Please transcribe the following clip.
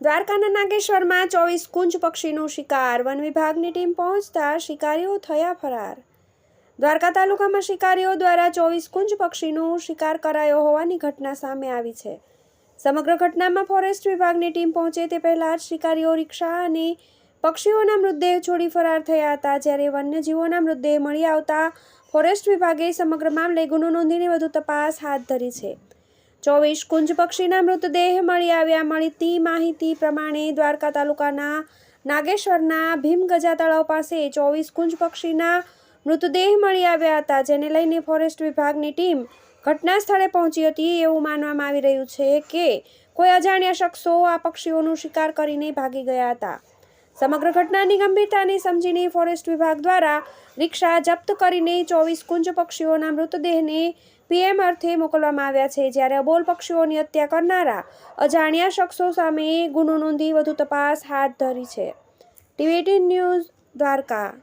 દ્વારકાના નાગેશ્વરમાં ચોવીસ કુંજ પક્ષીનો શિકાર. વન વિભાગની ટીમ પહોંચતા શિકારીઓ થયા ફરાર. દ્વારકા તાલુકામાં શિકારીઓ દ્વારા ચોવીસ કુંજ પક્ષીનો શિકાર કરાયો હોવાની ઘટના સામે આવી છે. સમગ્ર ઘટનામાં ફોરેસ્ટ વિભાગની ટીમ પહોંચે તે પહેલાં જ શિકારીઓ રિક્ષા અને પક્ષીઓના મૃતદેહ છોડી ફરાર થયા હતા. જ્યારે વન્યજીવોના મૃતદેહ મળી આવતા ફોરેસ્ટ વિભાગે સમગ્ર મામલે ગુનો નોંધીને વધુ તપાસ હાથ ધરી છે. ચોવીસ કુંજ પક્ષીના મૃતદેહ મળી આવ્યા. મળતી માહિતી પ્રમાણે દ્વારકા તાલુકાના નાગેશ્વરના ભીમગજા તળાવ પાસે ચોવીસ કુંજ પક્ષીના મૃતદેહ મળી આવ્યા હતા, જેને લઈને ફોરેસ્ટ વિભાગની ટીમ ઘટના સ્થળે પહોંચી હતી. એવું માનવામાં આવી રહ્યું છે કે કોઈ અજાણ્યા શખ્સો આ પક્ષીઓનો શિકાર કરીને ભાગી ગયા હતા. સમગ્ર ઘટનાની ગંભીરતાને સમજીને ફોરેસ્ટ વિભાગ દ્વારા રિક્ષા જપ્ત કરીને ચોવીસ કુંજ પક્ષીઓના મૃતદેહને પીએમ અર્થે મોકલવામાં આવ્યા છે. જ્યારે અબોલ પક્ષીઓની હત્યા કરનારા અજાણ્યા શખ્સો સામે ગુનો નોંધી વધુ તપાસ હાથ ધરી છે. TV news Dwarka.